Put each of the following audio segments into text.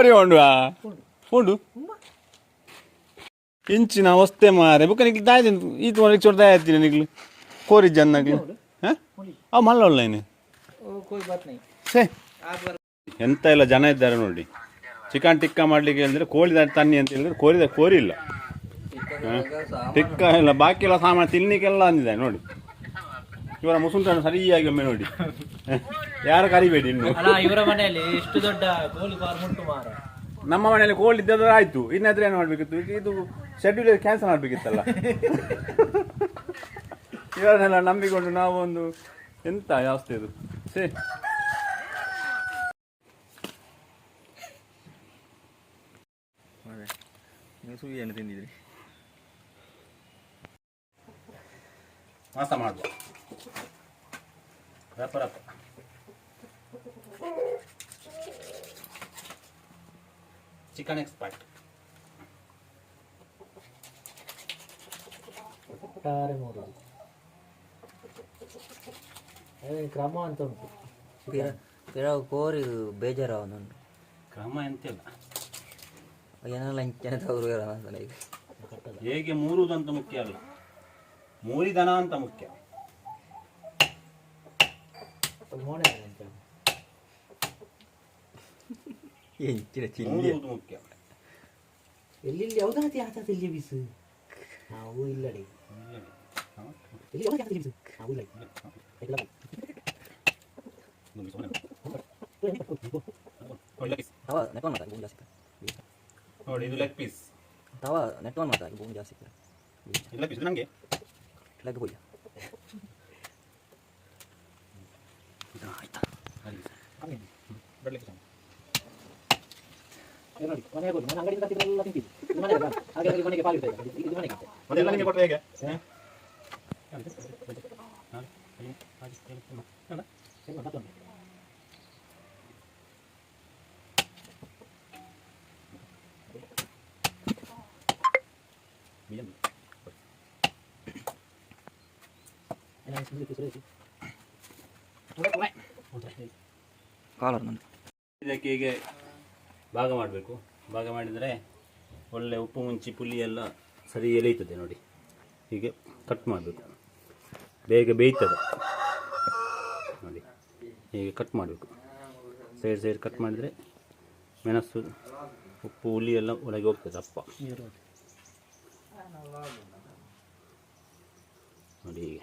ಅವರೇ ಉಂಡುವ ಉಂಡು ಇಂಚಿನ ವಸ್ತೆ ಮಾರೆ. ಬುಕ್ಕ ನಿಗ್ಲಿ ದಾಯ್ದು ಈ ಒಳಗೆ ಚೋಟ ದಾಯ್ತೀನಿ ನಿಗ್ಲಿ ಕೋರಿ ಜನ್ನಾಗ್ಲಿ ಹಾ? ಅವು ಮಲ್ಲ ಒಳ್ಳೆ ಸೇ. ಎಂತ ಎಲ್ಲ ಜನ ಇದ್ದಾರೆ ನೋಡಿ. ಚಿಕನ್ ಟಿಕ್ಕ ಮಾಡ್ಲಿಕ್ಕೆ ಅಂದ್ರೆ ಕೋಳಿ ತನ್ನಿ ಅಂತ ಹೇಳಿದ್ರೆ ಕೋರಿದ ಕೋರಿ ಇಲ್ಲ. ಟಿಕ್ಕ ಇಲ್ಲ ಬಾಕಿ ಎಲ್ಲ ಸಾಮಾನು ತಿನ್ಲಿಕ್ಕೆಲ್ಲ ಅಂದಿದೆ ನೋಡಿ. ಇವರ ಮುಸುಂಟನ್ನು ಸರಿಯಾಗಿ ಒಮ್ಮೆ ನೋಡಿ. ಯಾರು ಕರಿಬೇಡಿ ಇನ್ನು? ಅಲ್ಲ ಇವರ ಮನೆಯಲ್ಲಿ ಇಷ್ಟು ದೊಡ್ಡ ಕೋಳಿ ಫಾರ್ಮ್ ಉಂಟು ಮಾರ. ನಮ್ಮ ಮನೆಯಲ್ಲಿ ಕೋಳಿ ಇದ್ದದ್ದು ಆಯ್ತು. ಇನ್ನಾದ್ರೆ ಏನು ಮಾಡ್ಬೇಕಿತ್ತು? ಇದು- ಶೆಡ್ಯೂಲ್ ಕ್ಯಾನ್ಸಲ್ ಮಾಡ್ಬೇಕಿತ್ತಲ್ಲ. ಇವರನ್ನೆಲ್ಲ ನಂಬಿಕೊಂಡು ನಾವು ಒಂದು ಎಂತ ವ್ಯವಸ್ಥೆ ಇದು ಸೇ ನೀವು ಎಣ್ಣೆ ತಿಂದಿದ್ರಿ ಮಾಸ ಮಾಡುವ ರಪ್ಪ ಚಿಕನ್ ಎಕ್ಸ್ಪರ್ಟ್ ಒಟ್ಟಾರೆ ಮೂರು. ಕ್ರಮ ಅಂತ ಉಂಟು. ಕೆಲವು ಕೋರಿ ಬೇಜಾರವನುಂಟು ಕ್ರಮ ಎಂತಿಲ್ಲ. ಏನೆಲ್ಲ ಇಂಚನೆ ತವರು ಹೇಗೆ ಮೂರುದಂತ ಮುಖ್ಯ ಅಲ್ಲ. ಮೂರಿದನ ಅಂತ ಮುಖ್ಯ. ಮೋಣೆ ಅಂತ ಇಂಚಿನ ಚಿಲ್ಲಿ ಮೂರುವುದು ಮುಖ್ಯ ಎಲ್ಲಿ ಯಾವ್ದಾತಿ ಆತಾತ ಇಲ್ಲಿ ಬಿಸು ನಾವು ಇಲ್ಲಡಿ ಎಲ್ಲಿ ಯಾವ್ದಾತಿ ಆತಾತ ಇಲ್ಲಿ ಬಿಸು ನಾವು ಇಲ್ಲ ಎಲ್ಲ ತವ ನೆಟ್ವನ್ ಮಾತಾಡಿ ಭೂಮಿ ಜಾಸ್ತಿ ನೋಡಿ ಇದು ಲೆಗ್ ಪೀಸ್ ತವ ನೆಟ್ವನ್ ಮಾತಾಡಿ ಭೂಮಿ ಜಾಸ್ತಿ ಲೆಗ್ ಪೀಸ್ ನನಗೆ ಲೆಗ್ ಹೋಗಿ ನೋಡಿ ಮನೆಗೆ ಹೋಗಿ ನಾನು ಅಂಗಡಿಯಿಂದ ತರ್ತಿದ್ದೆಲ್ಲ ತಿಂತಿದ್ದೆ ಇದು ಮನೆ ಅಲ್ಲ ಹಾಗಾಗಿ ಮನೆಗೆ ಇದು ಮನೆಗೆ ಅದೆಲ್ಲ ನಿಮಗೆ ಕೊಟ್ಟರೆ ಹೇಗೆ? ಕಾಲರ್ ನಂದು. ಇದಕ್ಕೆ ಹೀಗೆ ಭಾಗ ಮಾಡಬೇಕು. ಭಾಗ ಮಾಡಿದರೆ ಒಳ್ಳೆ ಉಪ್ಪು ಮುಂಚಿ ಪುಲಿ ಎಲ್ಲ ಸರಿ ಎಳೆಯುತ್ತದೆ ನೋಡಿ. ಹೀಗೆ ಕಟ್ ಮಾಡಬೇಕು. ಬೇಗ ಬೇಯ್ತದೆ. ನೋಡಿ, ಹೀಗೆ ಕಟ್ ಮಾಡಬೇಕು. ಸೈಡ್ ಸೈಡ್ ಕಟ್ ಮಾಡಿದರೆ ಮೆಣಸು, ಉಪ್ಪು ಹುಲಿ ಎಲ್ಲ ಒಳಗೆ ಹೋಗ್ತದೆ ಅಪ್ಪ. ನೋಡಿ ಹೀಗೆ.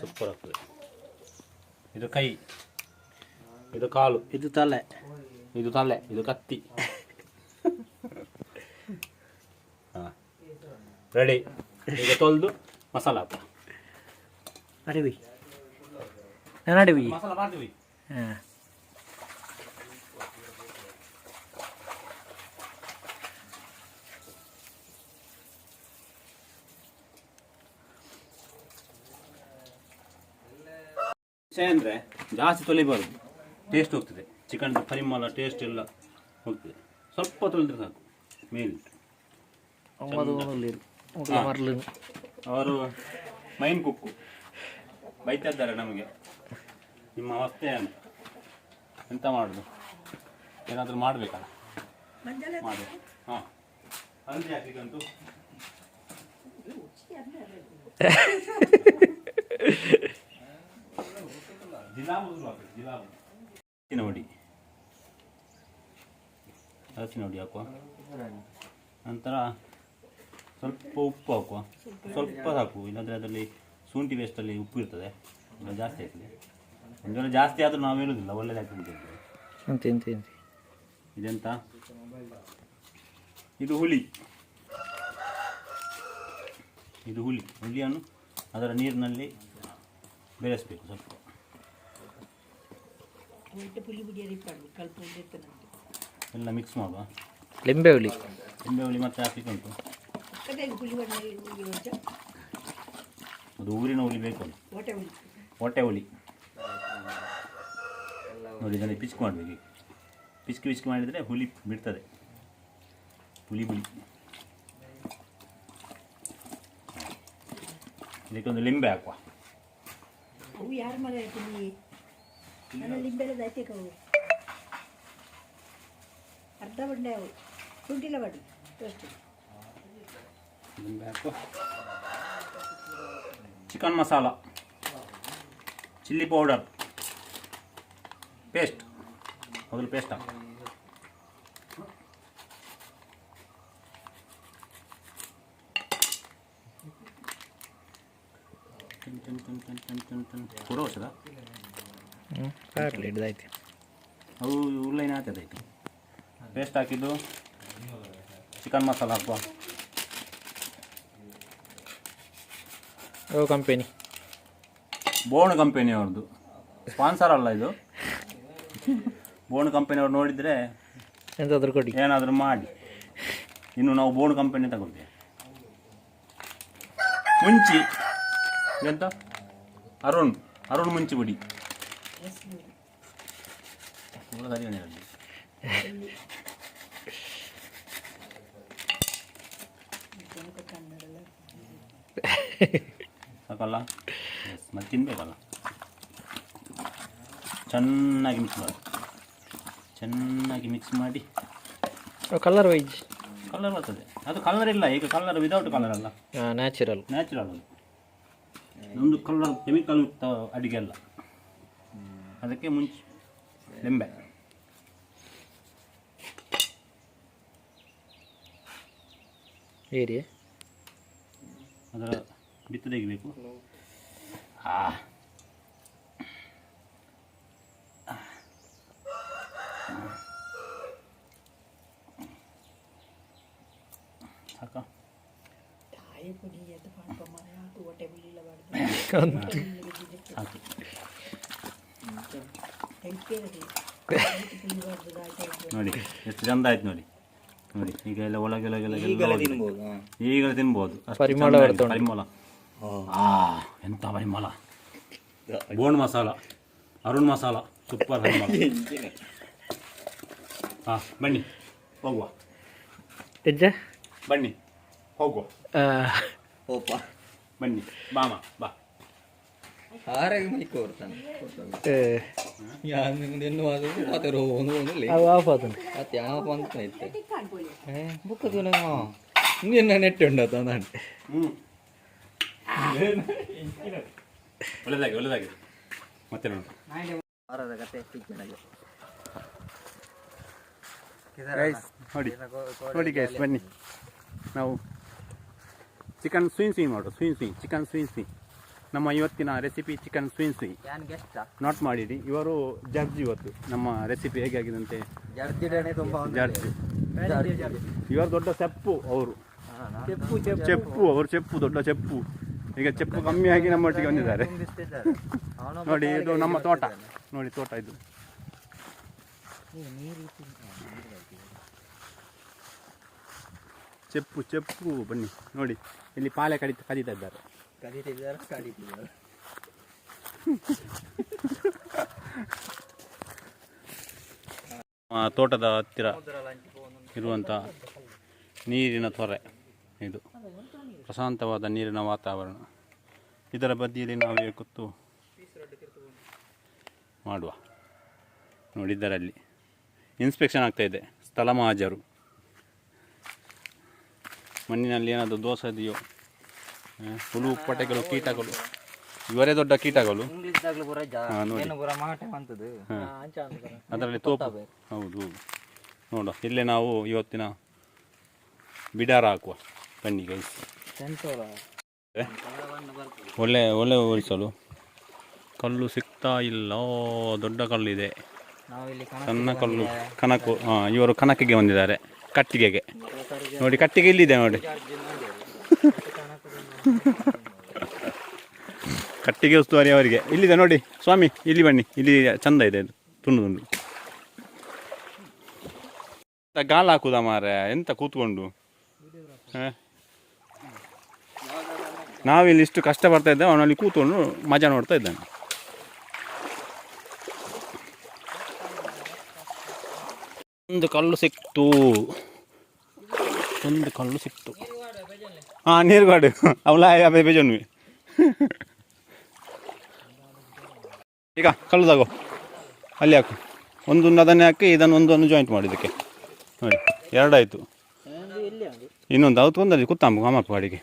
ಸೂಪರ್ ಆಗ್ತದೆ. ಇದು ಕೈ. ಇದು ಕಾಲು. ಇದು ತಲೆ. ಇದು ತಲೆ ಇದು ಕತ್ತಿ. ready? ರೆಡಿ ಈಗ ತೊಳೆದು ಮಸಾಲ ಹಾಕ ಅಡಿವಿ. ನಾನು ಅಡವಿ. ಮಸಾಲ ಮಾಡ್ತೀವಿ. ಹಾಂ. ವಿಷಯ ಅಂದರೆ ಜಾಸ್ತಿ ತೊಳಿಬಾರ್ದು ಟೇಸ್ಟ್ ಹೋಗ್ತದೆ. ಚಿಕನ್ ಪರಿಮಳ ಟೇಸ್ಟ್ ಎಲ್ಲ ಹೋಗ್ತದೆ ಸ್ವಲ್ಪ ತೊಳೆದ್ರೆ ಸಾಕು ಮೇಲ್ ಅವರು ಮೈನ್ ಕುಕ್ಕು ಬೈತಾ ಇದ್ದಾರೆ ನಮಗೆ. ನಿಮ್ಮ ಅವಸ್ಥೆ ಏನು ಎಂತ ಮಾಡೋದು? ಏನಾದರೂ ಮಾಡಬೇಕಲ್ಲ ಮಾಡಬೇಕು. ಹಾಂ. ಹಲ್ದಿ ಹಾಕ್ಲಿಕ್ಕಂತೂ ಜಿಲಾಬು ಹಲಸಿನ ಹುಡಿ ಹಲಸಿನ ಹುಡಿ ಹಾಕುವ. ನಂತರ ಸ್ವಲ್ಪ ಉಪ್ಪು ಹಾಕುವ. ಸ್ವಲ್ಪ ಸಾಕು ಇಲ್ಲಾಂದರೆ ಅದರಲ್ಲಿ ಶುಂಠಿ ವೇಸ್ಟಲ್ಲಿ ಉಪ್ಪು ಇರ್ತದೆ. ಜಾಸ್ತಿ ಆಗ್ತದೆ ಒಂದು ವೇಳೆ ಜಾಸ್ತಿ ಆದರೂ ನಾವು ಹೇಳೋದಿಲ್ಲ ಹಾಕಿ ಎಂತ ಎಂತ ಇದೆಂತ? ಇದು ಹುಳಿ. ಇದು ಹುಳಿ. ಹುಳಿಯನ್ನು ಅದರ ನೀರಿನಲ್ಲಿ ಬೆರೆಸಬೇಕು ಸ್ವಲ್ಪ. ಎಲ್ಲ ಮಿಕ್ಸ್ ಮಾಡುವ. ಲಿಂಬೆ ಹುಳಿ ಲಿಂಬೆ ಹುಳಿ ಮತ್ತೆ ಹಾಕಲಿಕ್ಕೆ ಉಂಟು. ಅದು ಊರಿನ ಹುಳಿ ಬೇಕು ಅದು. ಹೊಟ್ಟೆ ಹುಳಿ ನೋಡಿ ಇದನ್ನು ಪಿಚ್ಕ್ ಮಾಡಬೇಕು ಪಿಚ್ಕಿ ಪಿಚ್ಕಿ ಮಾಡಿದರೆ ಹುಳಿ ಬಿಡ್ತದೆ. ಹುಳಿ ಹುಳಿ ಇದಕ್ಕೊಂದು ಲಿಂಬೆ ಹಾಕುವ. ಅವು ಯಾರ ಮರ ಆಯ್ತು ನೀ ನನ್ನ ಲಿಂಬೆಲ್ಲ ದೈತೆ ಕವು ಅರ್ಧ ಬಂಡೆ ಅವು. ಶುಂಠಿಲ ಬಡ್ಡಿ ಅಷ್ಟು. Chicken masala. Chilli powder. Paste. ಮೊದಲು ಪೇಸ್ಟ್? ಹಾಕು. ಪೂರ ಔಷಧ ಹ್ಞೂ ಸಾಕಲಿ ಹಿಡ್ದಾಯ್ತು. ಅವು ಉಳ್ಳೈನ ಹಾಕದಾಯ್ತು ಪೇಸ್ಟ್ ಹಾಕಿದ್ದು. ಚಿಕನ್ ಮಸಾಲ ಹಾಕುವ. ಕಂಪೆನಿ ಬೋಣ್ ಕಂಪೆನಿಯವ್ರದ್ದು ಸ್ಪಾನ್ಸರ್ ಅಲ್ಲ ಇದು. ಬೋಣ್ ಕಂಪೆನಿಯವ್ರು ನೋಡಿದರೆ ಎಂತಾದರೂ ಕೊಡಿ. ಏನಾದರೂ ಮಾಡಿ. ಇನ್ನು ನಾವು ಬೋಣ್ ಕಂಪೆನಿ ತಗೊಳ್ತೀವಿ. ಮುಂಚಿ ಎಂತ? ಅರುಣ್. ಅರುಣ್ ಮುಂಚಿ ಬಿಡಿ ಸಾಕಲ್ಲ ಮತ್ತೆ ತಿನ್ಬೇಕಲ್ಲ? ಚೆನ್ನಾಗಿ ಮಿಕ್ಸ್ ಮಾಡಿ. ಚೆನ್ನಾಗಿ ಮಿಕ್ಸ್ ಮಾಡಿ. ಕಲರ್ ವೈಜ್ ಕಲರ್ ಬರ್ತದೆ. ಅದು ಕಲರ್ ಇಲ್ಲ ಈಗ ಕಲರ್ ವಿದೌಟ್ ಕಲರ್ ಅಲ್ಲ. ನ್ಯಾಚುರಲ್ ನ್ಯಾಚುರಲ್ ಅದು. ಒಂದು ಕಲರ್ ಕೆಮಿಕಲ್ ಯುಕ್ತ ಅಡಿಗೆ ಅಲ್ಲ. ಅದಕ್ಕೆ ಮುಂಚೆ ಲಿಂಬೆ. ಏರಿಯಾ ಅದರ ಬಿತ್ತು ತೆಗಿಬೇಕು ಆ. ಸಾಕ. ತಾಯಿ ಪುಡಿ ಅದು ಪಾಪ ಮರ ಅದು ಹೊಟ್ಟೆ ಬಿಳಿಲ್ಲ ಬಾರ್ದು ಸಾಕು. ಹೆಂಗೆ ಬಿಳಿಬಾರ್ದು ಆಯ್ತು ನೋಡಿ ಎಷ್ಟು ಚಂದ ಆಯ್ತು ನೋಡಿ. ನೋಡಿ ಈಗ ಎಲ್ಲ ಒಳಗೆಳಗೆಲ್ಲ ಈಗ ತಿನ್ಬೋದು ಅಷ್ಟು ಪರಿಮಳ. ಪರಿಮಳ. ಆ ಎಂತ ಪರಿಮಳ. ಬೋಣ್ ಮಸಾಲ ಅರುಣ್ ಮಸಾಲ ಸೂಪರ್ ಪರಿಮಳ ಹಾ ಬನ್ನಿ ಹೋಗುವ. ಹೆಜ್ಜ ಬನ್ನಿ ಹೋಗುವ. ಓಪ ಬನ್ನಿ ಬಾಮ ಬಾ. ಆರಾಗಿ ಮೈ ಕೋರ್ತಾನೆ. ಎನ್ನು ಅದು ಮತ್ತೆ ರೋನು ಒಂದು ಅವು ಆಫ್ ಆತನು ಮತ್ತೆ ಯಾವ ಪಂತ ಐತೆ ಏ ಬುಕ್ಕ ತುನ ನಿನ್ನ ನೆಟ್ ಉಂಡತ ಅಂದ್ರೆ ಹ್ಞೂ ಒಳ್ಳೆದಾಗಿ ಒಳ್ಳೆದಾಗಿ ಮತ್ತೆ ನೋಡಿ. ವಾರದ ಕತೆ ಪಿಕ್ಚರಾಗಿ ನೋಡಿ ನೋಡಿ ಗೈಸ್ ಬನ್ನಿ. ನಾವು ಚಿಕನ್ ಸ್ವೀನ್ ಸ್ವಿಂಗ್ ಮಾಡು ಸ್ವಿಂಗ್ ಸ್ವಿಂಗ್ ಚಿಕನ್ ಸ್ವೀನ್ ಸ್ವೀನ್. ನಮ್ಮ ಇವತ್ತಿನ ರೆಸಿಪಿ ಚಿಕನ್ ಸ್ವೀನ್ ಸ್ವೀ ಯಾನ್ ಗೆಸ್ಟ್ ನೋಟ್ ಮಾಡಿಡಿ ಇವರು ಜಡ್ಜ್ ಇವತ್ತು. ನಮ್ಮ ರೆಸಿಪಿ ಹೇಗೆ ಆಗಿದಂತೆ ಜಡ್ಜ್. ಇವರು ದೊಡ್ಡ ಚೆಪ್ಪು ಅವರು. ಚೆಪ್ಪು ಅವರು ಚೆಪ್ಪು ದೊಡ್ಡ ಚೆಪ್ಪು. ಈಗ ಚೆಪ್ಪು ಕಮ್ಮಿ ಆಗಿ ನಮ್ಮೊಟ್ಟಿಗೆ ಬಂದಿದ್ದಾರೆ. ನೋಡಿ ಇದು ನಮ್ಮ ತೋಟ. ನೋಡಿ ತೋಟ ಇದು. ಚೆಪ್ಪು ಚೆಪ್ಪು. ಬನ್ನಿ. ನೋಡಿ ಇಲ್ಲಿ ಪಾಲೆ ಕಡಿತ ಕದೀತಾ ಇದ್ದಾರೆ. ಕರೀತಿದ್ದಾರೆ ಆ ತೋಟದ ಹತ್ತಿರ ಇರುವಂಥ ನೀರಿನ ತೊರೆ ಇದು. ಪ್ರಶಾಂತವಾದ ನೀರಿನ ವಾತಾವರಣ. ಇದರ ಬದಿಯಲ್ಲಿ ನಾವೇ ಕೂತು ಮಾಡುವ. ನೋಡಿ ಇದರಲ್ಲಿ ಇನ್ಸ್ಪೆಕ್ಷನ್ ಆಗ್ತಾ ಇದೆ. ಸ್ಥಳ ಮಹಾಜರು. ಮಣ್ಣಿನಲ್ಲಿ ಏನಾದರೂ ಆ, ಹುಳು ಪಟೆಗಳು ಕೀಟಗಳು. ಇವರೇ ದೊಡ್ಡ ಕೀಟಗಳು. ಅದರಲ್ಲಿ ತೋಪ. ಹೌದು ನೋಡ ಇಲ್ಲೇ ನಾವು ಇವತ್ತಿನ ಬಿಡಾರ ಹಾಕುವ ಬನ್ನಿ ಗೈಸ್ ಒಳ್ಳೆ ಒಳ್ಳೆ ಓಡಿಸಲು ಕಲ್ಲು ಸಿಗ್ತಾ ಇಲ್ಲ. ದೊಡ್ಡ ಕಲ್ಲಿದೆ. ಇದೆ ಸಣ್ಣ ಕಲ್ಲು. ಕನಕು ಹಾಂ ಇವರು ಕನಕಿಗೆ ಬಂದಿದ್ದಾರೆ. ಕಟ್ಟಿಗೆಗೆ. ನೋಡಿ ಕಟ್ಟಿಗೆ ಇಲ್ಲಿದೆ ನೋಡಿ. ಕಟ್ಟಿಗೆ ಉಸ್ತುವಾರಿ ಅವರಿಗೆ. ಇಲ್ಲಿದೆ ನೋಡಿ, ಸ್ವಾಮಿ, ಇಲ್ಲಿ ಬನ್ನಿ. ಇಲ್ಲಿ ಚಂದ ಇದೆ ತುಂಡು ತುಂಡು. ಗಾಲ ಹಾಕುದ ಮಾರೆ ಎಂತ ಕೂತ್ಕೊಂಡು? ನಾವಿಲ್ಲಿ ಇಷ್ಟು ಕಷ್ಟ ಬರ್ತಾ ಇದ್ದೇವೆ, ಅವನಲ್ಲಿ ಕೂತ್ಕೊಂಡು ಮಜಾ ನೋಡ್ತಾ ಇದ್ದಾನೆ. ಒಂದು ಕಲ್ಲು ಸಿಕ್ತು. ಒಂದು ಕಲ್ಲು ಸಿಕ್ತು. ಹಾಂ ನೀರುಗಾಡು ಅವಳ ಯಾಭೈ ಬೇಜನ್ವಿ ಈಗ ಕಲ್ಲು ತಗೋ ಅಲ್ಲಿ ಹಾಕು. ಒಂದು ಅದನ್ನೇ ಹಾಕಿ, ಇದನ್ನು ಒಂದೊಂದು ಜಾಯಿಂಟ್ ಮಾಡಿದ್ದಕ್ಕೆ ನೋಡಿ, ಎರಡಾಯಿತು. ಇನ್ನೊಂದು, ಅವತ್ತು ಒಂದಲ್ಲಿ ಕುತ್ತಾಂಬ ಅಮ್ಮಪ್ಪ ಗಾಡಿಗೆ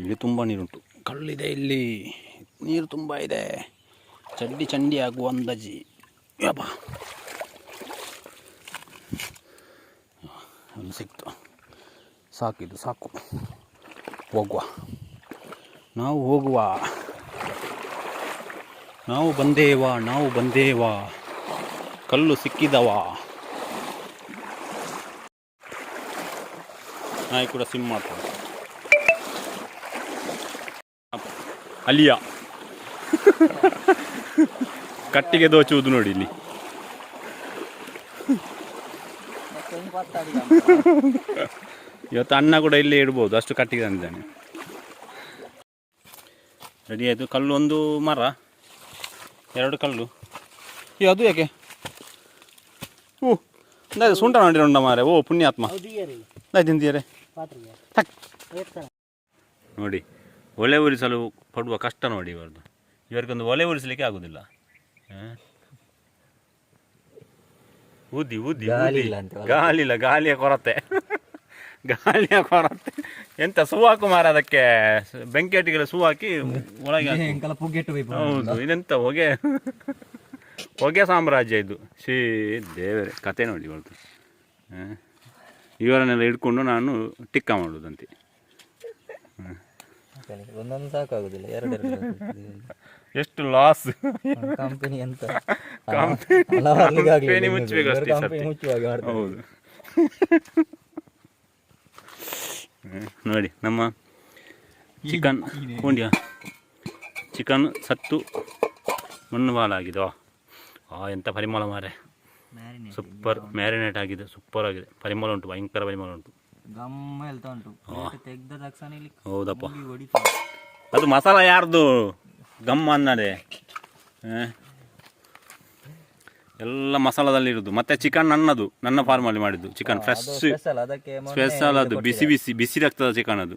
ಇಲ್ಲಿ ತುಂಬ ನೀರುಂಟು. ಕಳ್ಳಿದೆ ಇಲ್ಲಿ. ನೀರು ತುಂಬ ಇದೆ. ಚಡ್ಡಿ ಚಂಡಿ ಆಗುವ ಅಂದಾಜಿ. ಯಬ್ಬ ಅಲ್ಲಿ ಸಿಕ್ತು ಸಾಕಿದು ಸಾಕು. ಹೋಗುವ. ನಾವು ಹೋಗುವ. ನಾವು ಬಂದೇವಾ ನಾವು ಬಂದೇವಾ. ಕಲ್ಲು ಸಿಕ್ಕಿದವ. ನಾಯಿ ಕೂಡ ಸಿಮ್ ಮಾಡ್ತಾರೆ ಅಲಿಯ ಕಟ್ಟಿಗೆ ದೋಚುವುದು ನೋಡಿ ಇಲ್ಲಿ. ಇವತ್ತು ಅನ್ನ ಕೂಡ ಇಲ್ಲೇ ಇಡ್ಬೋದು ಅಷ್ಟು ಕಟ್ಟಿಗೆ ತಂದಿದ್ದಾನೆ. ರೆಡಿ ಆಯಿತು? ಕಲ್ಲು ಒಂದು ಮರ ಎರಡು ಕಲ್ಲು. ಈ ಅದು ಯಾಕೆ? ಹ್ಞೂ ಅದೇ ಸುಂಟ ಮಾಡಿರೋಂಡ ಮಾರೆ. ಓ ಪುಣ್ಯಾತ್ಮ. ತಿಂತೀಯಾರೆ. ನೋಡಿ ಒಲೆ ಉರಿಸಲು ಪಡುವ ಕಷ್ಟ ನೋಡಿ ಇವರದು ಇವರಿಗೊಂದು ಒಲೆ ಉರಿಸಲಿಕ್ಕೆ ಆಗುದಿಲ್ಲ? ಊದಿ ಊದಿ ಗಾಳಿ ಗಾಲಿಯ ಒಳಗೆ. ಗಾಳಿ ಇಲ್ಲ ಗಾಳಿಯ ಸೂ ಹಾಕು ಎಂತ ಮಾರ ಅದಕ್ಕೆ ಬೆಂಕಿ ಸುವಾಕಿ ಸೂ ಹಾಕಿ ಒಳಗೆ ಹಾಕು. ಹೌದು ಇದೆಂತ ಹೊಗೆ ಹೊಗೆ ಸಾಮ್ರಾಜ್ಯ ಇದು ಶೀ ದೇವರೇ ಕತೆ ನೋಡಿ ಇವತ್ತು? ಇವರನ್ನೆಲ್ಲ ಹಿಡ್ಕೊಂಡು ನಾನು ಟಿಕ್ಕ ಮಾಡೋದಂತೆ ಒಂದೊಂದು ಸಾಕಾಗುದಿಲ್ಲ ಎರಡು ಎಷ್ಟು ಲಾಸ್ ಕಂಪನಿ ಅಂತ ಕಂಪನಿ company. ಮುಚ್ಚಬೇಕು ಅಷ್ಟೇ ಸತ್ಯ. ಮುಚ್ಚುವಾಗ ಮಾಡ್ತಾರೆ. ಹೌದು ನೋಡಿ ನಮ್ಮ ಚಿಕನ್ ಪೂಂಡ್ಯ. ಚಿಕನ್ ಸತ್ತು ಮಣ್ಣು ಬಾಲಾಗಿದೆ ಆ ಎಂಥ ಪರಿಮಳ ಮಾರೆ. ಸೂಪರ್ ಮ್ಯಾರಿನೇಟ್ ಆಗಿದೆ ಸೂಪರ್ ಆಗಿದೆ. ಪರಿಮಳ ಉಂಟು ಭಯಂಕರ ಪರಿಮಳ ಉಂಟು. ಹೌದಪ್ಪ. ಅದು ಮಸಾಲ ಯಾರ್ದು? ಗಮ್ಮ ಅನ್ನದೆ. ಹ? ಎಲ್ಲ ಮಸಾಲದಲ್ಲಿ ಇರುದು. ಮತ್ತೆ ಚಿಕನ್ ನನ್ನದು. ನನ್ನ ಫಾರ್ಮಲ್ಲಿ ಮಾಡಿದ್ದು ಚಿಕನ್ ಫ್ರೆಶ್ ಸ್ಪೆಷಲ್ ಅದಕ್ಕೆ ಮೊನ್ನೆ ಸ್ಪೆಷಲ್ ಅದು. ಬಿಸಿ ಬಿಸಿ ಬಿಸಿ ರಕ್ತದ ಚಿಕನ್ ಅದು.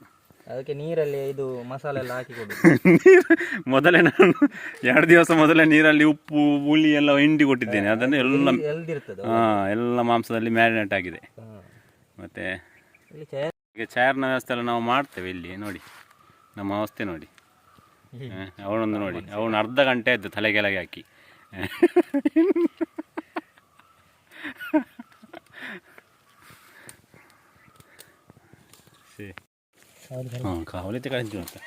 ಅದಕ್ಕೆ ನೀರಲ್ಲಿ ಇದು ಮಸಾಲೆ ಎಲ್ಲ ಹಾಕಿ ಮೊದಲೇ ನಾನು ಎರಡು ದಿವಸ ಮೊದಲೇ ನೀರಲ್ಲಿ ಉಪ್ಪು ಹುಳಿ ಎಲ್ಲ ಹಿಂಡಿ ಕೊಟ್ಟಿದ್ದೇನೆ. ಅದನ್ನು ಎಲ್ಲ ಎಲ್ದಿರ್ತದೆ ಹಾಂ ಎಲ್ಲ ಮಾಂಸದಲ್ಲಿ ಮ್ಯಾರಿನೇಟ್ ಆಗಿದೆ. ಮತ್ತೆ ಇಲ್ಲಿ ಈಗ ಚೇರ್ನ ವ್ಯವಸ್ಥೆ ಎಲ್ಲ ನಾವು ಮಾಡ್ತೇವೆ ಇಲ್ಲಿ ನೋಡಿ. ನಮ್ಮ ಅವಸ್ಥೆ ನೋಡಿ. ಅವನೊಂದು ನೋಡಿ. ಅವನು ಅರ್ಧ ಗಂಟೆ ಆಯ್ತು ತಲೆ ಕೆಳಗೆ ಹಾಕಿ ಹಾಂ ಕಾವಲಿತೆ ಕಳಿಸ್ತೀವಿ ಅಂತ.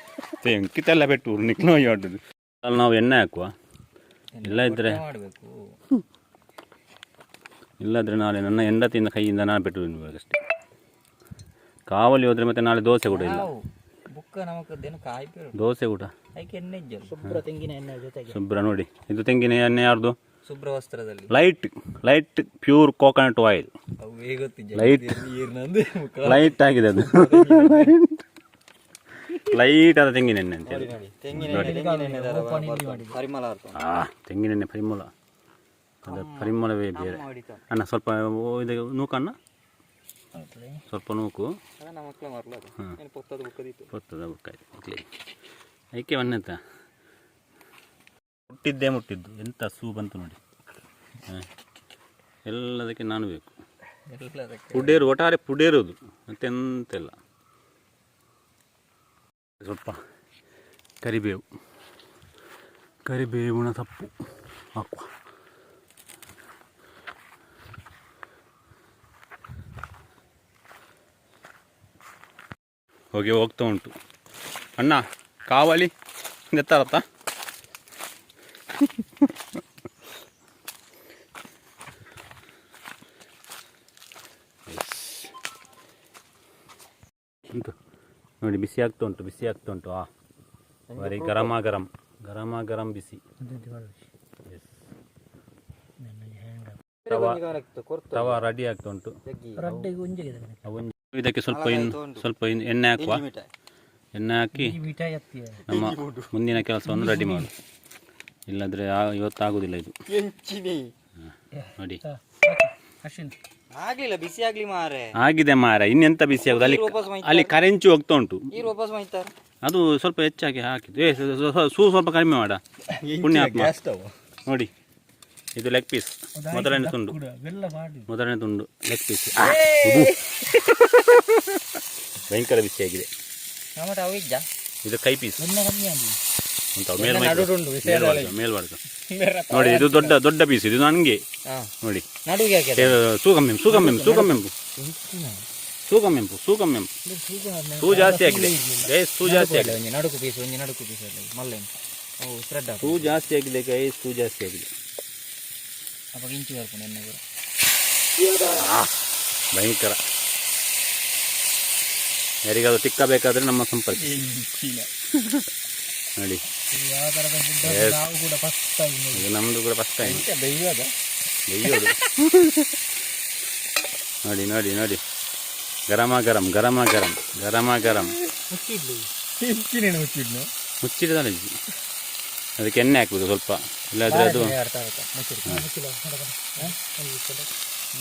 ತೆಂಕಿತೆಲ್ಲ ಪೆಟ್ಟು ನಿಕ್ಲು ಹೊಟ್ಟದು ಅಲ್ಲಿ ನಾವು ಎಣ್ಣೆ ಹಾಕುವ. ಇಲ್ಲ ಇದ್ದರೆ ಮಾಡಬೇಕು. ಇಲ್ಲದ್ರೆ ನಾಳೆ ನನ್ನ ಹೆಂಡತಿಯಿಂದ ಕೈಯಿಂದ ನಾನು ಬಿಟ್ಟು ತಿನ್ಬೇಕಷ್ಟೇ. ಕಾವಲಿ ಹೋದ್ರೆ ಮತ್ತೆ ನಾಳೆ ದೋಸೆ ಕೂಡ ಇಲ್ಲ. ದೋಸೆ ಊಟ ಶುಭ್ರ ನೋಡಿ. ಇದು ತೆಂಗಿನ ಎಣ್ಣೆ ಯಾರ್ದು? ಶುಭ್ರ ವಸ್ತ್ರದಲ್ಲಿ. Light light pure coconut oil. Light. Light ಆಗಿದೆ ಅದು. ಲೈಟ್. ಆದ ತೆಂಗಿನ ಎಣ್ಣೆ ಅಂತ ಹೇಳಿ. ತೆಂಗಿನ ಎಣ್ಣೆ, ಪರಿಮಳ ಅದರ ಪರಿಮಳವೇ ಬೇರೆ. ಅಣ್ಣ ಸ್ವಲ್ಪ ಓ- ಇದು ನೂಕಣ್ಣ ಸ್ವಲ್ಪ ನೂಕು. ಅದನ್ನ ಮಕ್ಕಳು ಮರ್ಲದು ಏನು ಪೊತ್ತದ ಬುಕ್ಕಾಯ್ತು ಓಕೆ ಐಕೆ ಬನ್ನಂತ ಮುಟ್ಟಿದ್ದೇ ಮುಟ್ಟಿದ್ದು. ಎಂತ ಸೂ ಬಂತು ನೋಡಿ. ಹಾಂ. ಎಲ್ಲದಕ್ಕೆ ನಾನು ಬೇಕು. ಪುಡೇರು ಒಟ್ಟಾರೆ ಪುಡೇರೋದು ಮತ್ತೆಂತೆಲ್ಲ ಸ್ವಲ್ಪ ಕರಿಬೇವು. ಕರಿಬೇವಿನ ಸೊಪ್ಪು ಹಾಕುವ. ಹೋಗಿ ಹೋಗ್ತಾ ಉಂಟು. ಅಣ್ಣ ಕಾವಲಿ ನೆತ್ತಾರತ್ತ ಉಂಟು ನೋಡಿ ಬಿಸಿ ಆಗ್ತಾ ಉಂಟು ಬಿಸಿ ಆಗ್ತಾ ಉಂಟು ಆ ಬರೀ ಗರಮ ಗರಂ ಗರಮ ಗರಂ ಬಿಸಿ. ತವಾ ರೆಡಿ ಆಗ್ತಾ ಉಂಟು ಇದಕ್ಕೆ ಸ್ವಲ್ಪ ಇನ್ನು ಸ್ವಲ್ಪ ಎಣ್ಣೆ ಹಾಕುವ. ಎಣ್ಣೆ ಹಾಕಿ ನಮ್ಮ ಮುಂದಿನ ಕೆಲಸವನ್ನು ರೆಡಿ ಮಾಡು ಇಲ್ಲದ್ರೆ ಆ- ಇವತ್ತು ಆಗುದಿಲ್ಲ ಇದು ನೋಡಿ. ಅಶ್ವಿನ್. ಆಗ್ಲಿಲ್ಲ ಬಿಸಿ ಆಗ್ಲಿ ಮಾರೆ. ಆಗಿದೆ ಮಾರ. ಇನ್ನೆಂತ ಬಿಸಿ ಆಗುದು? ಅಲ್ಲಿ ವಾಪಸ್. ಅಲ್ಲಿ ಕರೆಂಚು ಹೋಗ್ತಾ ಉಂಟು. ನೀರು ವಾಪಸ್ ಮೈತಾರ ಅದು ಸ್ವಲ್ಪ ಹೆಚ್ಚಾಗಿ ಹಾಕಿದ್ದು. ಏ ಸ್ವ- ಸ್ವ- ಸೂ ಸ್ವಲ್ಪ ಕಡಿಮೆ ಮಾಡ. ಪುಣ್ಯಾತ್ಮ. ನೋಡಿ. ಇದು ಲೆಗ್ ಪೀಸ್ ಮೊದಲನೇ ತುಂಡು. ಬೆಲ್ಲ ಮಾಡಿ. ಮೊದಲನೇ ತುಂಡು. ಲೆಗ್ ಪೀಸ್ ಭಯಂಕರ ಬಿಸಿ ಆಗಿದೆ ಅವು ಇದು ಕೈ ಪೀಸ್ ಉಂಟು ಮೇಲ್ ಮೇಲ್ವರ್ಗ ಮೇಲ್ವರ್ಗ ನೋಡಿ ಇದು ದೊಡ್ಡ ದೊಡ್ಡ ಪೀಸ್ ಇದು ನನಗೆ. ನೋಡಿ. ಸೂಗಮ್ಮೆಂಪು ಸೂಗಮ್ಮೆಂಪು ಸೂಗಮ್ಮೆಂಪು ಸೂಗಮ್ಮೆಂಪು ಸೂಗಮ್ಮೆಂಪು ಸೂ ಜಾಸ್ತಿ ಆಗಿದೆ. ಗೈಸ್ ಸೂ ಜಾಸ್ತಿ ಆಗಿದೆ. ನಡುಕು ಪೀಸ್ ಒಂಜಿ ನಡುಕು ಪೀಸ್ ಮಲ್ಲೆ ಸೂ ಜಾಸ್ತಿ ಆಗಿದೆ ಗೈಸ್ ಸೂ ಜಾಸ್ತಿ ಆಗಿದೆ. ಅವಾಗ ಇಂಚು ಬರ್ಕೊಂಡು ಎಣ್ಣೆ ಕೂಡ. ಭಯಂಕರ. ಯಾರಿಗಾದ್ರೂ ತಿಕ್ಕಬೇಕಾದ್ರೆ ನಮ್ಮ ಸಂಪರ್ಕ. ನೋಡಿ. ಯಾವ ಥರದ ಫುಡ್ Yes. ನಾವು ಕೂಡ ಫಸ್ಟ್ ನೋಡಿ. ಇದು ನಮ್ಮದು ಕೂಡ ಫಸ್ಟ್ ಟೈಮ್ ಬೆಯ್ಯೋದ ನೋಡಿ ನೋಡಿ ನೋಡಿ. ಗರಮ ಗರಂ ಗರಮ ಗರಂ ಗರಮ ಗರಂ. ಮುಚ್ಚಿಡ್ಲಿ. ಇದು. ಅದಕ್ಕೆ ಎಣ್ಣೆ ಹಾಕ್ಬೇಕು ಸ್ವಲ್ಪ. ಇಲ್ಲಾದ್ರೆ ಅದು ಅರ್ಥ ಆಯ್ತಾ ಮುಚ್ಚಿಡ್ತು ಮುಚ್ಚಿಲ್ಲ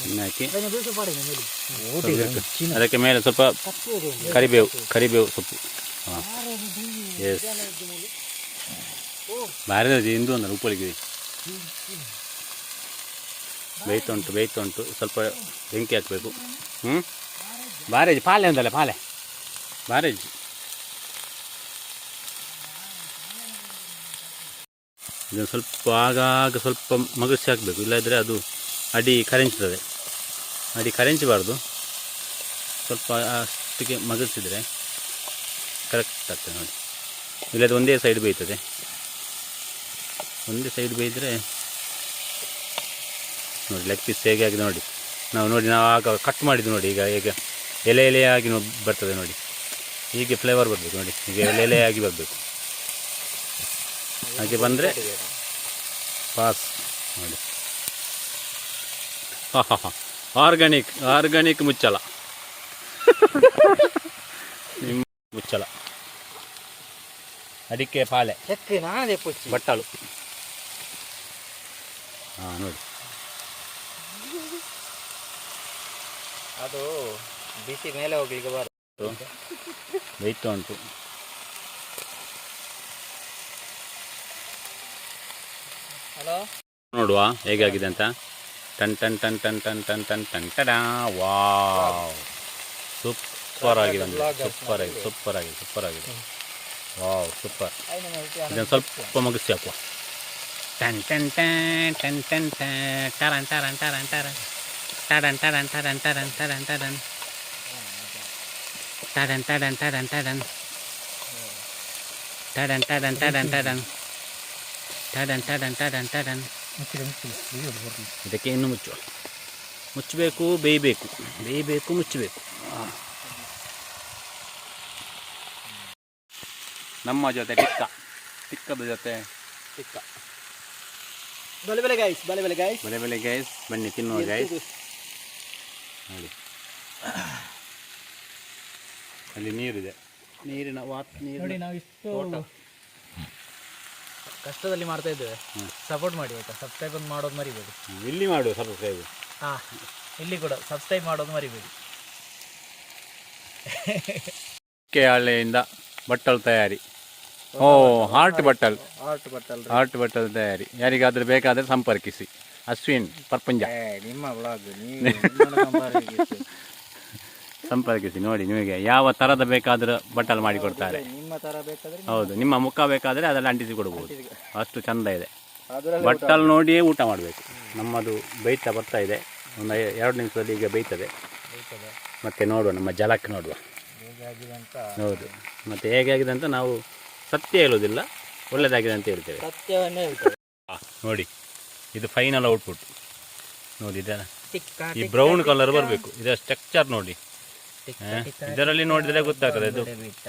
ಎಣ್ಣೆ ಹಾಕಿ. ಸ್ವಲ್ಪ ಅದಕ್ಕೆ ಮೇಲೆ ಸ್ವಲ್ಪ ಕರಿಬೇವು ಕರಿಬೇವು ಸೊಪ್ಪು. ಹಾಂ. ಎಸ್ ಭಾರತ ಹಿಂದೂ ಅಂದ್ರೆ ಉಪ್ಪಳಿಗೆ. ಬೇಯ್ತಾ ಉಂಟು ಬೇಯ್ತಾ ಉಂಟು, ಸ್ವಲ್ಪ ಬೆಂಕಿ ಹಾಕಬೇಕು. ಹ್ಞೂ ಬಾರೇಜ್ ಪಾಲೆ ಅಂದಲ್ಲ, ಪಾಲೆ. ಬಾರೇಜ್ ಇದನ್ನು ಸ್ವಲ್ಪ ಆಗಾಗ ಸ್ವಲ್ಪ ಮಗಸಿ ಹಾಕಬೇಕು, ಇಲ್ಲದ್ರೆ ಅದು ಅಡಿ ಕರೆಂಚ್ತದೆ. ಅಡಿ ಕರೆಂಚಬಾರ್ದು. ಸ್ವಲ್ಪ ಅಷ್ಟಿಗೆ ಮಗಸಿದ್ರೆ ಕರೆಕ್ಟ್ ಆಗ್ತದೆ ನೋಡಿ. ಇಲ್ಲದ್ರೆ ಒಂದೇ ಸೈಡ್ ಬೇಯ್ತದೆ ಒಂದೇ ಸೈಡ್ ಬೇಯಿದ್ರೆ ನೋಡಿ ಲೆಗ್ ಪೀಸ್ ಹೇಗೆ ಆಗಿದೆ ನೋಡಿ. ನಾವು ನೋಡಿ, ನಾವು ಆಗ ಕಟ್ ಮಾಡಿದ್ದು ನೋಡಿ, ಈಗ ಈಗ ಎಲೆ ಎಲೆಯಾಗಿ ಬರ್ತದೆ ನೋಡಿ. ಹೀಗೆ ಫ್ಲೇವರ್ ಬರಬೇಕು ನೋಡಿ ಈಗ ಎಲೆ ಎಲೆಯಾಗಿ ಬರಬೇಕು. ಹಾಗೆ ಬಂದರೆ ಪಾಸ್ ನೋಡಿ. ಹಾಂ ಹಾಂ ಆರ್ಗ್ಯಾನಿಕ್ ಆರ್ಗ್ಯಾನಿಕ್ ಮುಚ್ಚಳ. ನಿಮ್ಮ ಮುಚ್ಚಳ. ಅಡಿಕೆ ಪಾಲೆ ಚೆಕ್ಕೆ ನಾನೇ ಪುಚ್ಚಿ ಬಟ್ಟಲು ಹಾಂ ನೋಡಿ. ಅದು ಬಿಸಿ ಮೇಲೆ ಹೋಗಿ ಈಗ ಬರು ಬೈತು ಉಂಟು. ಹಲೋ? ನೋಡುವ ಹೇಗಾಗಿದೆ ಅಂತ? ಟನ್ ಟನ್ ಟನ್ ಟನ್ ಟನ್ ಟನ್ ಟನ್ ಟನ್ ಟಡಾ ವಾವ್. ಸೂಪರ್ ಆಗಿದೆ ಸೂಪರ್ ಆಗಿದೆ ಸೂಪರ್ ಆಗಿದೆ ಸೂಪರ್ ಆಗಿದೆ. ವಾವ್ ಸೂಪರ್ ಇದನ್ನು ಸ್ವಲ್ಪ ಮಗಸಿ ಹಾಕುವ ಟನ್ ಟನ್ ಟನ್ ಟನ್ ಟನ್ ಟರನ್ ಟರನ್ ಟರನ್ ಟರನ್ ಟರನ್ ಟರನ್ ಟರನ್ ಟರನ್ ಟರನ್ ಟರನ್ ಟರನ್ ಟರನ್ ಟರನ್ ಟರನ್ ಟಡನ್ ಟಡನ್ ಟಡನ್ ಟಡನ್ ಮುಚ್ಚಿಲ್ಲ ಮುಚ್ಚಿಲ್ಲ ಬಿಡೋದು ಬರ್ಲಿ ಇದಕ್ಕೆ ಇನ್ನು ಮುಚ್ಚುವ ಮುಚ್ಚಬೇಕು ಬೇಯಬೇಕು ಬೇಯಬೇಕು ಮುಚ್ಚಬೇಕು ನಮ್ಮ ಜೊತೆ ಟಿಕ್ಕ ಟಿಕ್ಕದ ಜೊತೆ ಟಿಕ್ಕ ಬಲೆ ಬಲೆ ಗಾಯ್ಸ್ ಬಲೆ ಬಲೆ ಗಾಯ್ಸ್ ಬಲೆ ಬಲೆ ಗೈಸ್ ಬನ್ನಿ ತಿನ್ನುವ ಗೈಸ್ ನೋಡಿ. ಅಲ್ಲಿ ನೀರಿದೆ. ನೀರಿನ ವಾತ್ ನೋಡಿ ನೀರು ನಾವು ಇಷ್ಟು ಕಷ್ಟದಲ್ಲಿ ಮಾಡ್ತಾ ಇದ್ದೇವೆ. ಸಪೋರ್ಟ್ ಮಾಡಿ ಆಯ್ತಾ? ಸಬ್ಸ್ಕ್ರೈಬ್ ಒಂದು ಮಾಡೋದು ಮರಿಬೇಡಿ. ಇಲ್ಲಿ ಮಾಡು ಸಬ್ಸ್ಕ್ರೈಬ್ ಹಾ ಇಲ್ಲಿ ಕೂಡ ಸಬ್ಸ್ಕ್ರೈಬ್ ಮಾಡೋದು ಮರಿಬೇಡಿ. ಕೆ ಹಳ್ಳಿಯಿಂದ ಬಟ್ಟಲು ತಯಾರಿ. ಓ ಹಾರ್ಟ್ ಬಟ್ಟಲ್ ಆರ್ಟ್ ಬಟ್ಟಲ್ ಹಾರ್ಟ್ ಬಟ್ಟಲ್ ತಯಾರಿ. ಯಾರಿಗಾದ್ರೂ ಬೇಕಾದರೆ ಸಂಪರ್ಕಿಸಿ. ಅಶ್ವಿನ್ ಪರ್ಪಂಜ. ನಿಮ್ಮ ಬ್ಲಾಗ್ ಸಂಪರ್ಕಿಸಿ. ನೋಡಿ ನಿಮಗೆ ಯಾವ ಥರದ ಬೇಕಾದರೂ ಬಟ್ಟಲ್ ಮಾಡಿಕೊಡ್ತಾರೆ ನಿಮ್ಮ ತರ ಬೇಕಾದ್ರೆ ಹೌದು ನಿಮ್ಮ ಮುಖ ಬೇಕಾದರೆ ಅದರಲ್ಲಿ ಅಂಟಿಸಿ ಕೊಡ್ಬೋದು. ಅಷ್ಟು ಚಂದ ಇದೆ. ಬಟ್ಟಲ್ ಬಟ್ಟಲು ನೋಡಿಯೇ ಊಟ ಮಾಡಬೇಕು. ನಮ್ಮದು ಬೇಯ್ತಾ ಬರ್ತಾ ಇದೆ. ಒಂದು ಎರಡು ನಿಮಿಷದಲ್ಲಿ ಈಗ ಬೈತದೆ. ಮತ್ತೆ ನೋಡುವ ನಮ್ಮ ಜಲಕ್ಕೆ ನೋಡುವ. ಹೇಗಾಗಿದೆ ಅಂತ. ಹೌದು. ಮತ್ತು ಹೇಗಾಗಿದೆ ಅಂತ ನಾವು ಸತ್ಯ ಹೇಳುವುದಿಲ್ಲ ಒಳ್ಳೆಯದಾಗಿದೆ ಅಂತ ಹೇಳ್ತೇವೆ. ಸತ್ಯವನ್ನೇ ಹೇಳ್ತಾರೆ ಆ, ನೋಡಿ ಇದು ಫೈನಲ್ ಔಟ್ಪುಟ್ ನೋಡಿ ಇದರ ಟಿಕ್ಕ ಈ ಬ್ರೌನ್ ಕಲರ್ ಬರಬೇಕು. ಇದರ ಸ್ಟ್ರಕ್ಚರ್ ನೋಡಿ. ಹ? ಇದರಲ್ಲಿ ನೋಡಿದ್ರೆ ಗೊತ್ತಾಗ್ತದೆ ಇದು. ಬಿಟ್ಟ.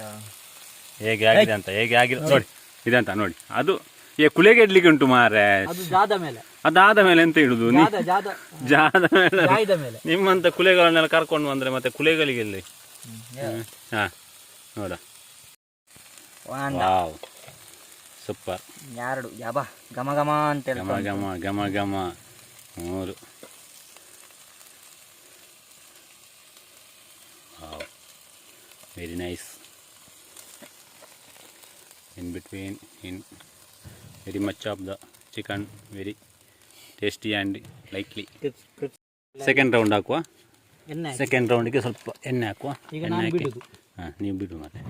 ಹೇಗೆ ಆಗಿದೆ ಅಂತ ಹೇಗೆ ಆಗಿದೆ ನೋಡಿ ಇದಂತ ನೋಡಿ. ಅದು ಏ ಕುಲೆಗೆ ಇಡ್ಲಿಕ್ಕೆ ಉಂಟು ಮಾರೆ ಅದು ಜಾದ ಮೇಲೆ. ಅದಾದ ಮೇಲೆ ಎಂತ ಇಡುದು? ನೀ ಜಾದ ಜಾದ. ಜಾದ ಮೇಲೆ. ಜಾಯ್ದ ಮೇಲೆ. ನಿಮ್ಮಂತ ಕುಲೆಗಳನ್ನೆಲ್ಲ ಕರ್ಕೊಂಡು ಬಂದ್ರೆ ಮತ್ತೆ ಕುಲೆಗಳಿಗೆ ಇಲ್ಲಿ ಹಾ ನೋಡ. వావ్ సూపర్ యారడు యాబా గమ గమ అంటే గమ గమ గమ గమ మూరు very nice in between in very much of the chicken very tasty and likely second round ಹಾಕುವ? ಸೆಕೆಂಡ್ ರೌಂಡಿಗೆ ಸ್ವಲ್ಪ ಎಣ್ಣೆ ಹಾಕುವ? ಎಣ್ಣೆ ಹಾಕಿ. ಹಾಂ ನೀವು ಬಿಡು ಮತ್ತೆ.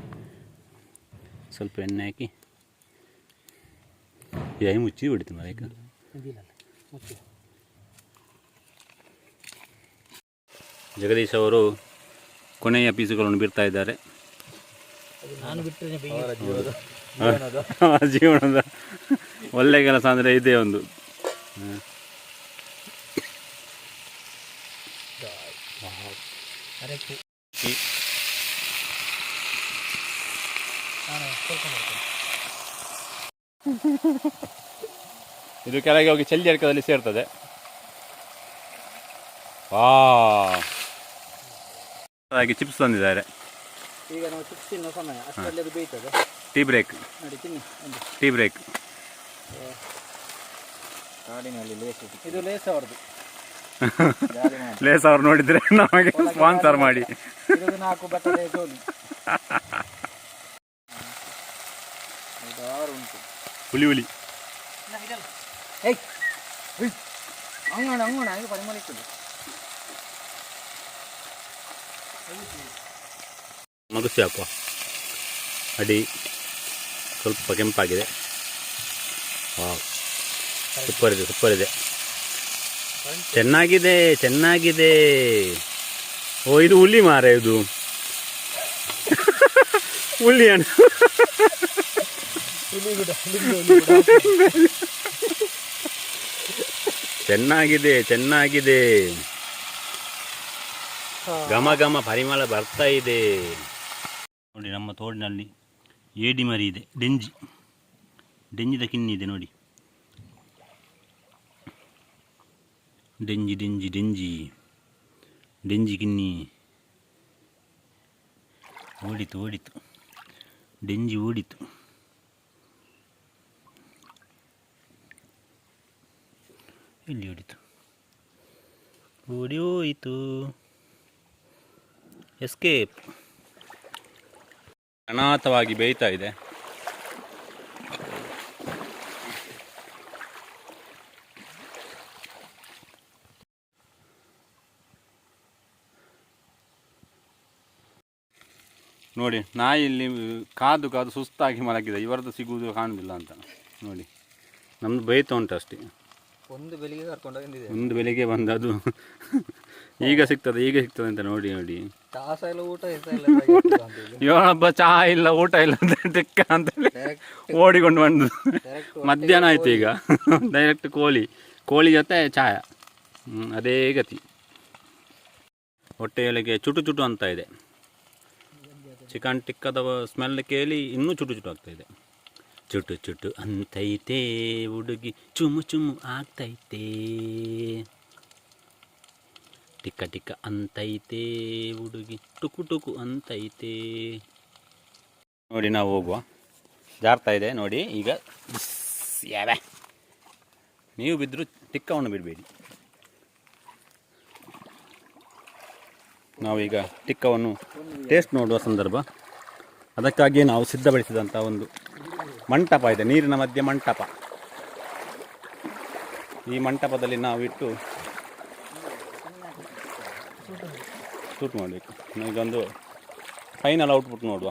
ಸ್ವಲ್ಪ ಎಣ್ಣೆ ಹಾಕಿ. ಯಾಯಿ ಮುಚ್ಚಿ ಬಿಡ್ತೀನಿ ಮರ ಈಗ. ಜಗದೀಶ್ ಅವರು ಕೊನೆಯ ಪೀಸುಗಳನ್ನು ಬಿಡ್ತಾ ಇದ್ದಾರೆ. ಜೀವನದ ಒಳ್ಳೆ ಕೆಲಸ ಅಂದರೆ ಇದೇ ಒಂದು. ಹ. ಕರೆಕ್ಟ್ ಈ- ನಾನು ಇದು ಕೆಳಗೆ ಹೋಗಿ ಚೆಲ್ಲಿ ಅಡ್ಕದಲ್ಲಿ ಸೇರ್ತದೆ. ವಾ ಹಾಗೆ ಚಿಪ್ಸ್ ತಂದಿದ್ದಾರೆ. ಈಗ ನಾವು ಚಿಪ್ಸ್ ತಿನ್ನೋ ಸಮಯ. ಅಷ್ಟರಲ್ಲಿ ಅದು ಬೇಯ್ತದೆ. Tea break. ನೋಡಿ ತಿನ್ನಿ ಒಂದು. Tea break. ಕಾಡಿನಲ್ಲಿ ಲೇಸ್ ಇದು ಲೇಸ್ ಅವ್ರದ್ದು. ಲೇಸ್ ಅವ್ರು ನೋಡಿದ್ರೆ ನಮಗೆ ಸ್ಪಾನ್ಸರ್ ಮಾಡಿ. ನಾಲ್ಕು ಬಟ್ಟೆ ಐದಾರು ಉಂಟು ಹುಲಿ ಹುಲಿ. ಏಯ್ ಪರಿಮಳ ಇರ್ತದೆ ಮಗುಸಿ ಹಾಕುವ. ಅಡಿ ಸ್ವಲ್ಪ ಕೆಂಪಾಗಿದೆ. ಸೂಪರ್ ಇದೆ ಸೂಪರ್ ಇದೆ. ಚೆನ್ನಾಗಿದೆ ಚೆನ್ನಾಗಿದೆ. ಓ ಇದು ಹುಲಿ ಮಾರ ಇದು. ಹುಲಿ ಅಣ್ಣ. ಚೆನ್ನಾಗಿದೆ ಚೆನ್ನಾಗಿದೆ. ಘಮ ಘಮ ಪರಿಮಳ ಬರ್ತಾ ಇದೆ. ನೋಡಿ ನಮ್ಮ ತೋಡಿನಲ್ಲಿ ಏಡಿ ಮರಿ ಇದೆ, ಡೆಂಜಿ. ಡೆಂಜಿದ ಕಿನ್ನಿ ಇದೆ ನೋಡಿ. ಡೆಂಜಿ ಡೆಂಜಿ ಡೆಂಜಿ. ಡೆಂಜಿ ಕಿನ್ನಿ. ಓಡಿತು ಓಡಿತು. ಡೆಂಜಿ ಓಡಿತು. ಎಲ್ಲಿ ಹೊಡಿತು. ಓಡಿ ಹೋಯಿತು ಎಸ್ಕೇಪ್ ಅನಾಥವಾಗಿ ಬೇಯ್ತಾ ಇದೆ. ನೋಡಿ, ನಾಯಿ ಇಲ್ಲಿ ಕಾದು ಕಾದು ಸುಸ್ತಾಗಿ ಮಲಗಿದೆ. ಇವರದ್ದು ಸಿಗುವುದು ಕಾಣುವುದಿಲ್ಲ ಅಂತ. ನೋಡಿ ನಮ್ಮದು ಬೇಯ್ತಾ ಉಂಟು ಅಷ್ಟೇ. ಒಂದು ಬೆಳಿಗ್ಗೆ ಕರ್ಕೊಂಡು ಬಂದಿದೆ ಒಂದು ಬೆಳಿಗ್ಗೆ ಬಂದದು ಈಗ ಸಿಗ್ತದೆ ಈಗ ಸಿಗ್ತದೆ ಅಂತ ನೋಡಿ ನೋಡಿ. ಎಲ್ಲ ಊಟ ಇವನೊಬ್ಬ ಚಹಾ ಇಲ್ಲ ಊಟ ಇಲ್ಲ ಅಂತ ಟಿಕ್ಕ ಅಂತೇಳಿ ಓಡಿಕೊಂಡು ಬಂದು. ಮಧ್ಯಾಹ್ನ ಆಯ್ತು ಈಗ. ಡೈರೆಕ್ಟ್ ಕೋಳಿ. ಕೋಳಿ ಜೊತೆ ಚಾಯ. ಅದೇ ಗತಿ. ಹೊಟ್ಟೆಯೊಳಗೆ ಚುಟು ಚುಟು ಅಂತ ಇದೆ. ಚಿಕನ್ ಟಿಕ್ಕದ ಸ್ಮೆಲ್ ಕೇಳಿ ಇನ್ನೂ ಚುಟು ಚುಟು ಆಗ್ತಾ ಇದೆ. ಚುಟು ಚುಟು ಅಂತೈತೆ ಹುಡುಗಿ. ಚುಮು ಚುಮು ಆಗ್ತೈತೆ. ಟಿಕ್ಕ ಟಿಕ್ಕ ಅಂತೈತೆ ಹುಡುಗಿ. ಟುಕು ಟುಕು ಅಂತೈತೆ. ನೋಡಿ ನಾವು ಹೋಗುವ. ಜಾರ್ತಾ ಇದೆ, ನೋಡಿ, ಈಗ ಯಾವೆ ನೀವು ಬಿದ್ದರೂ ಟಿಕ್ಕವನ್ನು ಬಿಡಬೇಡಿ. ನಾವೀಗ ಟಿಕ್ಕವನ್ನು ಟೇಸ್ಟ್ ನೋಡುವ ಸಂದರ್ಭ. ಅದಕ್ಕಾಗಿಯೇ ನಾವು ಸಿದ್ಧಪಡಿಸಿದಂಥ ಒಂದು ಮಂಟಪ ಇದೆ, ನೀರಿನ ಮಧ್ಯೆ ಮಂಟಪ. ಈ ಮಂಟಪದಲ್ಲಿ ನಾವು ಇಟ್ಟು ಶೂಟ್ ಮಾಡಬೇಕು. ಈಗೊಂದು ಫೈನಲ್ ಔಟ್ಪುಟ್ ನೋಡುವ.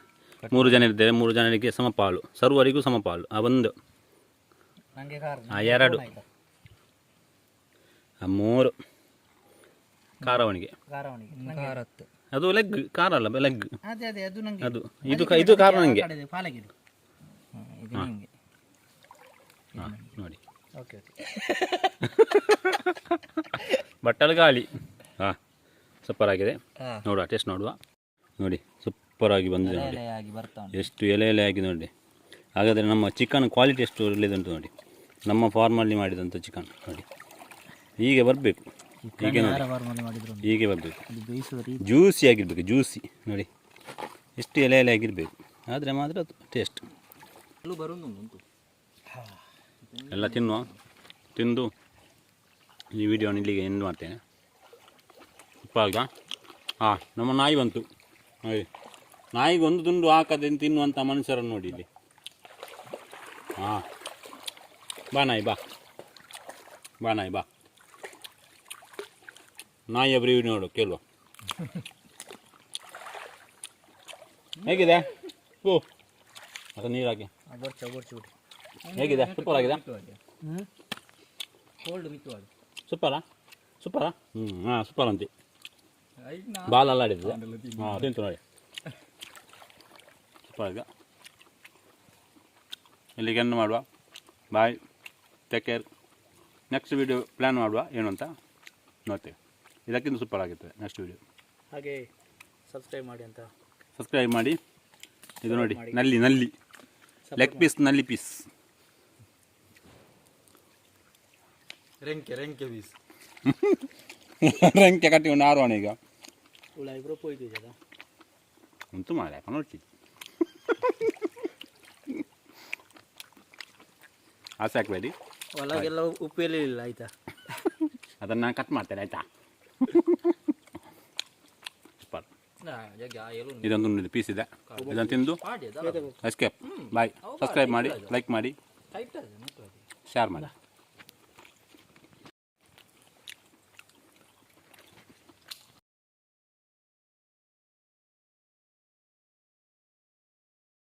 ಮೂರು ಜನ ಇದ್ದೇವೆ ಮೂರು ಜನರಿಗೆ ಸಮಪಾಲು ಸರ್ವರಿಗೂ ಸಮಪಾಲು. ಆ ಒಂದು. ಆ ಎರಡು. ಆ ಮೂರು. ಕಾರವಣಿಗೆ ಅದು ಲೆಗ್ ಕಾರ ಅಲ್ಲ ಲೆಗ್ ಅದೇ ಅದೇ ಅದು ನನಗೆ ಅದು. ಇದು ಇದು ಕಾರ ನನಗೆ ನೋಡಿ. Okay okay. ಬಟ್ಟಲು ಗಾಳಿ. ಹಾ ಸೂಪರ್ ಆಗಿದೆ. ನೋಡುವ ಟೇಸ್ಟ್ ನೋಡುವ. ನೋಡಿ ಸೂಪರ್ ಆಗಿ ಬಂದಿದೆ ನೋಡಿ. ಎಲೆಯಾಗಿ ಬರ್ತಾ ಉಂಟು. ಎಷ್ಟು ಎಲೆ ಎಲೆ ಆಗಿ ನೋಡಿ. ಹಾಗಾದರೆ ನಮ್ಮ ಚಿಕನ್ ಕ್ವಾಲಿಟಿ ಎಷ್ಟು ಒಳ್ಳೆಯದುಂಟು ನೋಡಿ. ನಮ್ಮ ಫಾರ್ಮಲ್ಲಿ ಮಾಡಿದಂಥ ಚಿಕನ್ ನೋಡಿ. ಹೀಗೆ ಬರಬೇಕು. ಹೀಗೆ ನೋಡಿ. ಮಾಡಿದ್ರು ಹೀಗೆ ಬರಬೇಕು. ಅದು ಬೇಯಿಸುವ ರೀತಿ. ಜ್ಯೂಸಿ ಆಗಿರಬೇಕು ಜ್ಯೂಸಿ ನೋಡಿ. ಎಷ್ಟು ಎಲೆ ಎಲೆ ಆಗಿರಬೇಕು ಆದರೆ ಮಾತ್ರ ಅದು ಟೇಸ್ಟ್ ಅಲ್ಲೂ ಬರೋದು ಉಂಟು. ಎಲ್ಲ ತಿನ್ನುವ? ತಿಂದು ಈ ವಿಡಿಯೋನ ಇಲ್ಲಿಗೆ ಎಂಡ್ ಮಾಡ್ತೇನೆ. ಉಪ್ಪಾಗ ಹಾಂ ನಮ್ಮ ನಾಯಿ ಬಂತು. ನೋಡಿ ನಾಯಿಗೆ ಒಂದು ತುಂಡು ಹಾಕದೆ ತಿನ್ನುವಂಥ ಮನುಷ್ಯರನ್ನು ನೋಡಿ ಇಲ್ಲಿ ಹಾಂ. ಬಾ ನಾಯಿ ಬಾ. ಬಾ ನಾಯಿ ಬಾ. ನಾಯಿಯ ಬ್ರೀವ್ ನೋಡು ಕೇಳುವ. ಹೇಗಿದೆ? ಓ ಅದು ನೀರು ಹಾಕಿ. ಹೇಗಿದೆ? ಸೂಪರ್ ಆಗಿದೆ? ಸೂಪರಾ ಸೂಪರಾ ಹ್ಞೂ ಹಾಂ ಸೂಪರ್ ಅಂತಿ. ಬಾಲಲ್ಲ ಆಡಿದ್ದೆ ಹಾಂ ತಿಂತು ನೋಡಿ. ಸೂಪರ್ ಆಗಿದೆ ಇಲ್ಲಿಗೆ ಎಂಡ್ ಮಾಡುವ. Bye take care next video plan ಮಾಡುವ. ಏನು ಅಂತ ನೋಡ್ತೇವೆ. ಇದಕ್ಕಿಂತ ಸೂಪರ್ ಆಗುತ್ತೆ ನೆಕ್ಸ್ಟ್ ವೀಡಿಯೋ ಹಾಗೆ ಸಬ್ಸ್ಕ್ರೈಬ್ ಮಾಡಿ ಅಂತ. ಸಬ್ಸ್ಕ್ರೈಬ್ ಮಾಡಿ. ಇದು ನೋಡಿ ನಲ್ಲಿ ನಲ್ಲಿ. ಲೆಗ್ ಪೀಸ್ನಲ್ಲಿ ಪೀಸ್ ರೆಂಕೆ ರೆಂಕೆ ಕಟ್ಟಿ ಒಂದು ಆರು ಆರೋಣ ಈಗ. ಉಳ ಇಬ್ರು ಅಂತೂ ಉಂಟು ಮಾರೆ ನೋಡಿ ಆಸೆ ಹಾಕಬೇಡಿ. ಒಳಗೆಲ್ಲ ಉಪ್ಪು ಇರಲಿಲ್ಲ ಇಲ್ಲ ಆಯ್ತಾ? ಅದನ್ನು ನಾನು ಕಟ್ ಮಾಡ್ತೇನೆ ಆಯಿತಾ? ಇದೊಂದು ಪೀಸ್ ಇದೆ. ಇದನ್ನು ತಿಂದು ಎಸ್ಕೇಪ್ ಬಾಯ್ ಸಬ್ಸ್ಕ್ರೈಬ್ ಮಾಡಿ ಲೈಕ್ ಮಾಡಿ. ಶೇರ್ ಮಾಡಿ.